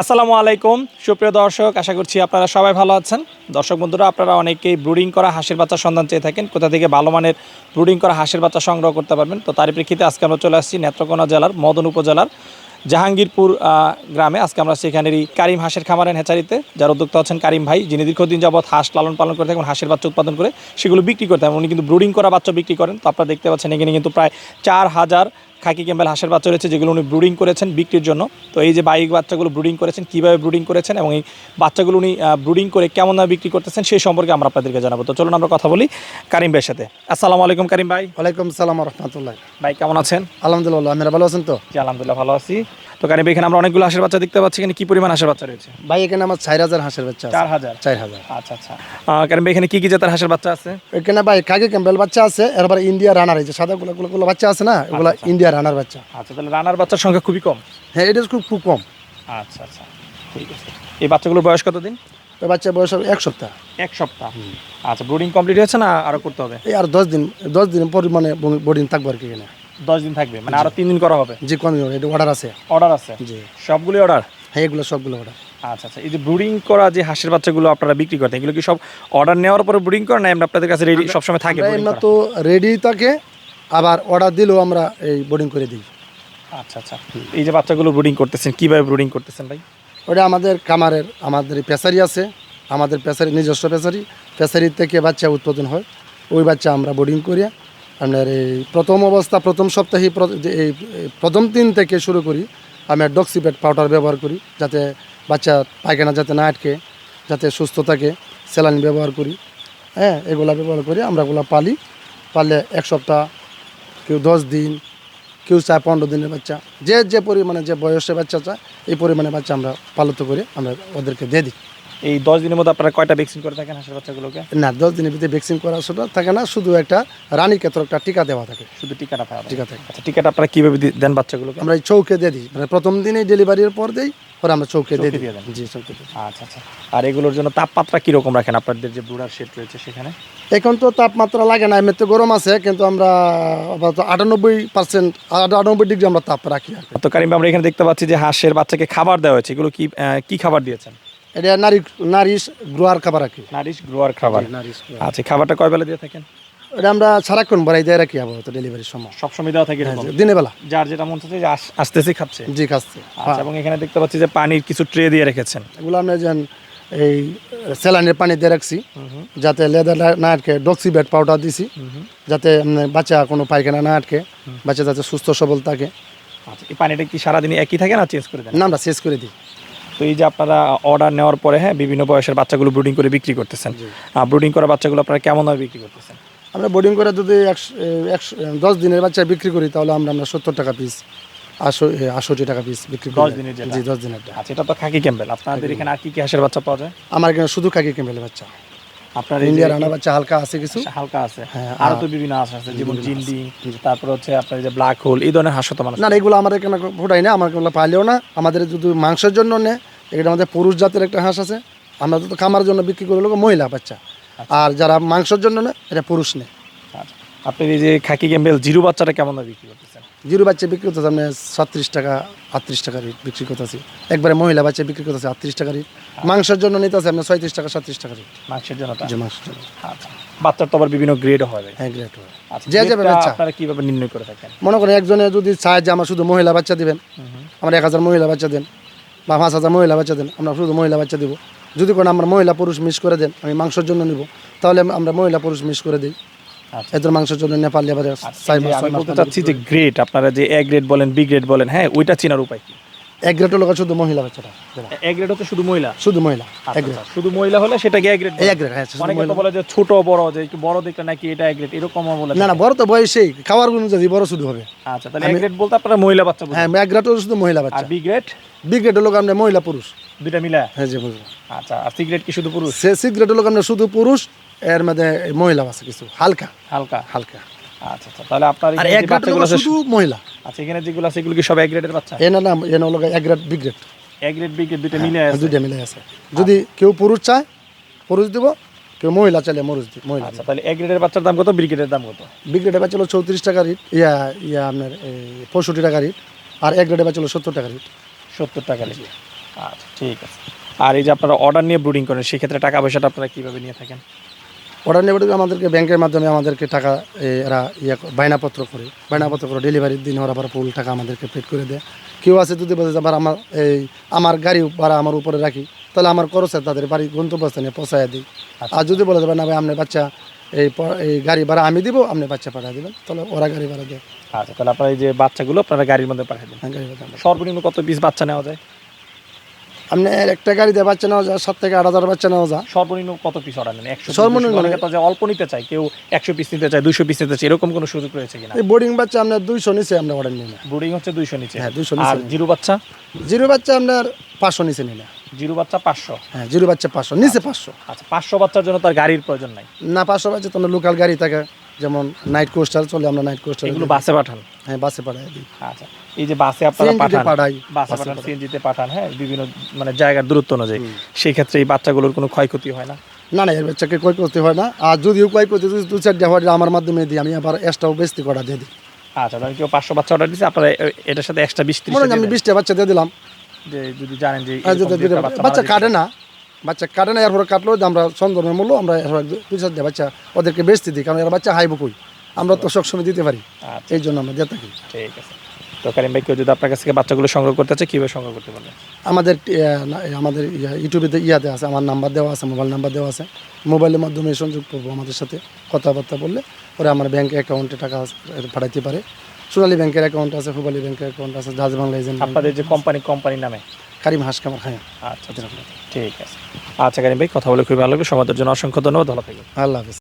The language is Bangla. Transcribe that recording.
আসসালামু আলাইকুম। সুপ্রিয় দর্শক, আশা করছি আপনারা সবাই ভালো আছেন। দর্শক বন্ধুরা, আপনারা অনেকেই ব্রুডিং করা হাঁসের বাচ্চা সন্ধান চেয়ে থাকেন। কোথা থেকে ভালো মানের ব্রুডিং করা হাঁসের বাচ্চা সংগ্রহ করতে পারবেন? তো তারই প্রেক্ষিতে আজকে আমরা চলে আসছি নেত্রকোনা জেলার মদন উপজেলার জাহাঙ্গীরপুর গ্রামে। আজকে আমরা সেখানেরই কারিম হাঁসের খামারের হেঁচারিতে যার উদ্যোক্তা হচ্ছেন কারিম ভাই। যিনি দীর্ঘদিন যাবৎ হাঁস লালন পালন করে থাকেন, হাঁসের বাচ্চা উৎপাদন করে সেগুলো বিক্রি করতে উনি কিন্তু ব্রুডিং করা বাচ্চা বিক্রি করেন। তো আপনারা দেখতে পাচ্ছেন, এখানে কিন্তু প্রায় চার হাজার খাকি ক্যাম্বেল হাঁসের বাচ্চা রয়েছে যেগুলো উনি ব্রুডিং করেছেন বিক্রির জন্য। তো এই যে বাইক বাচ্চাগুলো ব্রুডিং করেছেন কীভাবে ব্রুডিং করেছেন এবং এই বাচ্চাগুলো উনি ব্রুডিং করে কেমন দামে বিক্রি করতেছেন সেই সম্পর্কে আমরা আপনাদেরকে জানাব। তো চলুন আমরা কথা বলি কারিম ভাইয়ের সাথে। আসসালামু আলাইকুম কারিম ভাই। ওয়ালাইকুম সালাম রহমতুল্লাহ। ভাই কেমন আছেন? আলহামদুলিল্লাহ আপনারা ভালো আছেন তো? জি আলহামদুলিল্লাহ ভালো আছি। তো কারিম ভাই এখানে আমরা অনেকগুলো হাঁসের বাচ্চা দেখতে পাচ্ছি এখানে কি পরিমাণ হাঁসের বাচ্চা রয়েছে? ভাই এখানে আমার চার হাজার হাঁসের বাচ্চা চার হাজার? চার হাজার। আচ্ছা আচ্ছা। কারিম ভাই এখানে কি কি জাতের হাঁসের বাচ্চা আছে? এখানে ভাই কাকে ক্যাম্বেল বাচ্চা আছে এরপর ইন্ডিয়া রানার এই যে সাদা গুলো গুলো বাচ্চা আছে না এগুলো ইন্ডিয়া রানার বাচ্চা। আচ্ছা তাহলে রানার বাচ্চার সংখ্যা খুবই কম? হ্যাঁ এটা খুব খুব কম। আচ্ছা আচ্ছা ঠিক আছে। এই বাচ্চাগুলোর বয়স কত দিন ওই বাচ্চা বয়স হবে এক সপ্তাহ। এক সপ্তাহ। আচ্ছা ব্রুডিং কমপ্লিট হয়েছে না আরও করতে হবে? এই আর দশ দিন দশ দিন পর মানে বোর্ডিং থাকব আর কি এখানে। দশ দিন থাকবে মানে আরও তিন দিন করা হবে? যে কোন এটা অর্ডার আছে। অর্ডার আছে? জি। সবগুলি অর্ডার হ্যাঁ এগুলো সবগুলো অর্ডার আচ্ছা আচ্ছা এই যে ব্রুডিং করা যে হাঁসের বাচ্চাগুলো আপনারা বিক্রি করেন এগুলো কি সব অর্ডার নেওয়ার পরে ব্রুডিং করেন না আপনাদের কাছে রেডি সবসময় থাকে এমনি তো রেডি থাকে। আবার অর্ডার দিলেও আমরা এই বোর্ডিং করে দিই। আচ্ছা আচ্ছা। এই যে বাচ্চাগুলো ব্রুডিং করতেছেন কীভাবে ব্রুডিং করতেছেন ভাই? ওটা আমাদের কামারের আমাদের পেশারি আছে আমাদের পেশারি নিজস্ব পেশারি। পেশারি থেকে বাচ্চা উৎপাদন হয় ওই বাচ্চা আমরা বোর্ডিং করি। আপনার এই প্রথম অবস্থা প্রথম সপ্তাহে এই প্রথম দিন থেকে শুরু করি। আমরা ডক্সিপেট পাউডার ব্যবহার করি যাতে বাচ্চা পায়খানা যাতে না আটকে যাতে সুস্থ থাকে। স্যালাইন ব্যবহার করি। হ্যাঁ এগুলা ব্যবহার করি আমরা ওগুলো পালি। পারলে এক সপ্তাহ কেউ দশ দিন, কেউ চায় পনেরো দিনের বাচ্চা। যে যে পরিমাণে যে বয়সে বাচ্চা চায় এই পরিমাণে বাচ্চা আমরা পালিত করে আমরা ওদেরকে দিয়ে দিই এই দশ দিনের মধ্যে আপনারা কয়টা ভ্যাকসিন করে থাকেন হাঁসের বাচ্চাগুলোকে? না দশ দিনের ভিতরে ভ্যাকসিন করা সেটা থাকে না শুধু একটা রানী ক্ষেত্রে একটা টিকা দেওয়া থাকে। শুধু টিকাটা পাওয়া টিকা থাকে। আচ্ছা টিকাটা আপনারা কীভাবে দেন বাচ্চাগুলোকে? আমরা এই চৌকে দিয়ে দিই। মানে প্রথম দিনেই ডেলিভারির পর দিই পরে আমরা চৌকে দিয়ে দিই। দিয়ে দেন। জি চৌকে আচ্ছা আচ্ছা। আর এগুলোর জন্য তাপমাত্রা কীরকম রাখেন? আপনাদের যে ব্রুডার শেড রয়েছে সেখানে? এখন তো তাপমাত্রা লাগে না এমনিতে গরম আছে কিন্তু আমরা আপাতত আটানব্বই পার্সেন্ট আটানব্বই ডিগ্রি আমরা তাপ রাখি তো কারিম আমরা এখানে দেখতে পাচ্ছি যে হাঁসের বাচ্চাকে খাবার দেওয়া হয়েছে। এগুলো কি কি খাবার দিয়েছেন? এটা নারী নারিশ গ্রোয়ার খাবার রাখি নারিশ গ্রোয়ার খাবার। নারিশ আচ্ছা খাবারটা কয় বেলা দিয়ে থাকেন? এটা আমরা সারাক্ষণ ভরাই দিয়ে রাখি আপাতত ডেলিভারির সময়। সবসময় দেওয়া থাকে এরকম? দিনের বেলা। যার যেটা মন চাচ্ছে যে আসতেছে খাচ্ছে। জি খাচ্ছে। আচ্ছা এবং এখানে দেখতে পাচ্ছি যে পানির কিছু ট্রে দিয়ে রেখেছেন। এগুলো আমরা যেন এই স্যালাইনের পানি দিয়ে রাখছি যাতে লেদার না আটকে ডক্সি বেড পাউডার দিছি যাতে বাচ্চা কোনো পায়খানা না আটকে বাচ্চা যাতে সুস্থ সবল থাকে। আচ্ছা এই পানিটা কি সারাদিন একই থাকে না চেঞ্জ করে দেন? না আমরা শেষ করে দিই। তো এই যে আপনারা অর্ডার নেওয়ার পরে হ্যাঁ বিভিন্ন বয়সের বাচ্চাগুলো ব্রুডিং করে বিক্রি করতেছেন। ব্রুডিং করা বাচ্চাগুলো আপনারা কেমন ভাবে বিক্রি করতেছেন? আমরা বোর্ডিং করে যদি একশো একশো দশ দিনের বাচ্চা বিক্রি করি তাহলে আমরা আমরা সত্তর টাকা পিস আশো টাকা পিস বিক্রি করি। দশ দিনের? জি দশ দিনেরটা আচ্ছা এটা তো খাকি ক্যাম্বেল। আপনাদের এখানে আর কি কি হাঁসের বাচ্চা পাওয়া যায়? আমার এখানে শুধু খাকি ক্যাম্বেলের বাচ্চা। আপনার ইন্ডিয়ার রানা বাচ্চা হালকা আছে কিছু? হালকা আছে। হ্যাঁ, আরও তো বিভিন্ন হাঁস আছে যেমন জিন্ডি তারপর হচ্ছে আপনার এই যে ব্ল্যাক হোল এই ধরনের হাঁস তো মানুষ না এগুলো আমার এখানে ফোটাই না? আমার এগুলো পাইলেও না? আমাদের যদি মাংসের জন্য নে এটা আমাদের পুরুষ জাতের একটা হাঁস আছে। আমরা তো খামার জন্য বিক্রি করে লোক মহিলা বাচ্চা। আর যারা মাংসের জন্য নেয় এটা পুরুষ নেয় আচ্ছা। আপনার এই যে খাকি ক্যাম্বেল জিরো বাচ্চাটা কেমন বিক্রি করতেছেন? জিরো বাচ্চা বিক্রি করতেছে আমি ছত্রিশ টাকা আটত্রিশ টাকা রেট বিক্রি করতেছি। একবারে মহিলা বাচ্চা বিক্রি করতেছে আটত্রিশ টাকা রেট। মাংসের জন্য নিতেছে আপনি ছয়ত্রিশ টাকা সাতত্রিশ টাকা রেট। মাংসের জন্য মাংসের জন্য। আচ্ছা। বাচ্চার তো আবার বিভিন্ন গ্রেড হবে হ্যাঁ গ্রেট আচ্ছা যে যাবে বাচ্চা। আপনারা কীভাবে নির্ণয় করে থাকেন? মনে করেন একজনে যদি চায় যে আমার শুধু মহিলা বাচ্চা দিবেন আমার এক হাজার মহিলা বাচ্চা দেন বা পাঁচ হাজার মহিলা বাচ্চা দেন আমরা শুধু মহিলা বাচ্চা দিব। যদি কোনো আমরা মহিলা পুরুষ মিস করে দেন আমি মাংসের জন্য নিব। তাহলে আমরা মহিলা পুরুষ মিস করে দিই। এদের মাংসের জন্য নেপালি আবার আমি বলতে চাচ্ছি যে গ্রেড আপনারা যে এ গ্রেড বলেন বি গ্রেড বলেন হ্যাঁ ওইটা চেনার উপায় কি? এক গ্রেটের লোক শুধু মহিলা বাচ্চাটা দেবা। এ গ্রেড হচ্ছে শুধু মহিলা? শুধু মহিলা আচ্ছা, এক গ্রেড আচ্ছা, শুধু মহিলা হলে সেটাকে এ গ্রেড এক গ্রেড হ্যাঁ অনেকে তো বলে যে ছোট বড় যে একটু বড় দেখলে নাকি এটা এ গ্রেড এরকমও বলে না না বড় তো বয়সেই খাওয়ার গুণ যদি বড় শুধু হবে। আচ্ছা তাহলে এ গ্রেড বলতে আপনারা মহিলা বাচ্চা হ্যাঁ এক গ্রেড শুধু মহিলা আর বাচ্চা বি গ্রেড বি গ্রেটের লোক আমরা মহিলা পুরুষ। দুইটা মিলা হ্যাঁ জি বুঝলাম। আচ্ছা আর সি গ্রেড কি শুধু পুরুষ? সে সি গ্রেটের লোক আমরা শুধু পুরুষ এর মধ্যে মহিলা আছে কিছু হালকা। হালকা? হালকা। আচ্ছা আচ্ছা তাহলে আপনার আর এক বাচ্চাগুলো শুধু মহিলা। আচ্ছা এখানে যেগুলো আছে এগুলো কি সব এক গ্রেডের বাচ্চা? এ না না এ হলো এক গ্রেড বি গ্রেড এক গ্রেড বি গ্রেড দুটো মিলে আছে? দুইটা মিলে আছে। যদি কেউ পুরুষ চায় পুরুষ দিব কেউ মহিলা চাইলে মরুষ দিব মহিলা আচ্ছা তাহলে এক গ্রেডের বাচ্চার দাম কত বি গ্রেডের দাম কত? বি গ্রেডে বাচ্চা হলো চৌত্রিশ টাকা রিট ইয়া ইয়া আপনার এই পঁয়ষট্টি টাকা রিট আর এক গ্রেডে বাচ্চা হলো সত্তর টাকা রিট সত্তর টাকা লেগে আচ্ছা ঠিক আছে। আর এই যে আপনারা অর্ডার নিয়ে ব্রুডিং করেন সেক্ষেত্রে টাকা পয়সাটা আপনারা কীভাবে নিয়ে থাকেন? অর্ডার নেবে আমাদেরকে ব্যাংকের মাধ্যমে আমাদেরকে টাকা এরা ইয়ে বায়নাপত্র করে। বায়নাপত্র করে ডেলিভারির দিন ওরা আবার ফুল টাকা আমাদেরকে পেড করে দেয়। কেউ আছে যদি বলে আবার আমার এই আমার গাড়ি ভাড়া আমার উপরে রাখি তাহলে আমার খরচে তাদের বাড়ি গন্তব্যস্থানে পৌঁছায় দিই। আর যদি বলে যাবে না ভাই আপনার বাচ্চা এই এই গাড়ি ভাড়া আমি দিব আপনি বাচ্চা পাঠিয়ে দেবেন। তাহলে ওরা গাড়ি ভাড়া দেয়। আচ্ছা তাহলে আপনারা এই যে বাচ্চাগুলো আপনারা গাড়ির মধ্যে পাঠিয়ে দেন। হ্যাঁ, সর্বনিম্ন কত পিস বাচ্চা নেওয়া যায়? আপনার একটা গাড়িতে বাচ্চা নেওয়া যায় সাত থেকে আট হাজার বাচ্চা নেওয়া যায়। সর্বনিম্ন কত পিস অর্ডার নেন? একশো সর্বনিম্ন তো যে অল্প নিতে চায় কেউ একশো পিস নিতে চায় দুইশো পিস নিতে চায় এরকম কোনো সুযোগ রয়েছে কিনা? এই বোর্ডিং বাচ্চা আপনার দুইশো নিচে আমরা অর্ডার নিই না ব্রুডিং হচ্ছে দুইশো নিচে। হ্যাঁ, 200 নিচে। আর জিরো বাচ্চা? জিরো বাচ্চা আপনার পাঁচশো নিচে নিই না জিরো বাচ্চা পাঁচশো? হ্যাঁ জিরো বাচ্চা পাঁচশো নিচে পাঁচশো। আচ্ছা পাঁচশো বাচ্চার জন্য তার গাড়ির প্রয়োজন নাই? না পাঁচশো বাচ্চা তোমার লোকাল গাড়ি থাকে। যেমন নাইট কোস্টাল চলে আমরা নাইট কোস্টার এগুলো বাসে পাঠান? হ্যাঁ বাসে পাঠাই দিই। আচ্ছা এই যে বাসে আপনারা পাঠান পাঠাই, বাসে পাঠান। সিএনজিতে পাঠান হ্যাঁ বিভিন্ন মানে জায়গার দূরত্ব অনুযায়ী। সেই ক্ষেত্রে এই বাচ্চাগুলোর কোনো ক্ষয়ক্ষতি হয় না? না না এর বাচ্চাকে কয় করতে হয় না। আর যদিও কয় করতে যদি দু চারটা হয় আমার মাধ্যমে দিই। আমি আবার এক্সট্রাও বেশি করা দিয়ে দিই। আচ্ছা তাহলে কেউ পাঁচশো বাচ্চা অর্ডার দিচ্ছে আপনারা এটার সাথে এক্সট্রা বিশ আমি বিশটা বাচ্চা দিয়ে দিলাম। যে যদি জানেন যে বাচ্চা বাচ্চা কাটে না বাচ্চা কাটে না এরপরে কাটলেও আমরা সন্দর্ভের মূল্য আমরা এরপরে দু চারটা বাচ্চা ওদেরকে বেচতে দিই কারণ এরা বাচ্চা হাইব কই? আমরা তো সবসময় দিতে পারি আচ্ছা। এই জন্য আমরা দিয়ে থাকি। ঠিক আছে। তো কারিম ভাই কেউ যদি আপনার কাছ থেকে বাচ্চাগুলো সংগ্রহ করতে চায় কীভাবে সংগ্রহ করতে পারবেন আমাদের ইয়া, আমাদের ইয়া- ইউটিউবে ইয়াতে আছে আমার নাম্বার দেওয়া আছে মোবাইল নাম্বার দেওয়া আছে। মোবাইলের মাধ্যমে সংযোগ করব আমাদের সাথে কথাবার্তা বললে পরে আমার ব্যাংক অ্যাকাউন্টে টাকা পাঠাইতে পারে। সোনালী ব্যাংকের অ্যাকাউন্ট আছে হুবালি ব্যাংকের অ্যাকাউন্ট আছে জাহাজ বাংলা এজেন্ট আপনাদের যে কোম্পানি কোম্পানির নামে? কারিম হাস কামার হ্যাঁ। আচ্ছা আচ্ছা। ঠিক আছে। আচ্ছা কারিম ভাই কথা বলে খুবই ভালো লাগল। সমাজের জন্য অসংখ্য ধন্যবাদ। ভালো থাকবেন। আল্লাহ হাফিজ।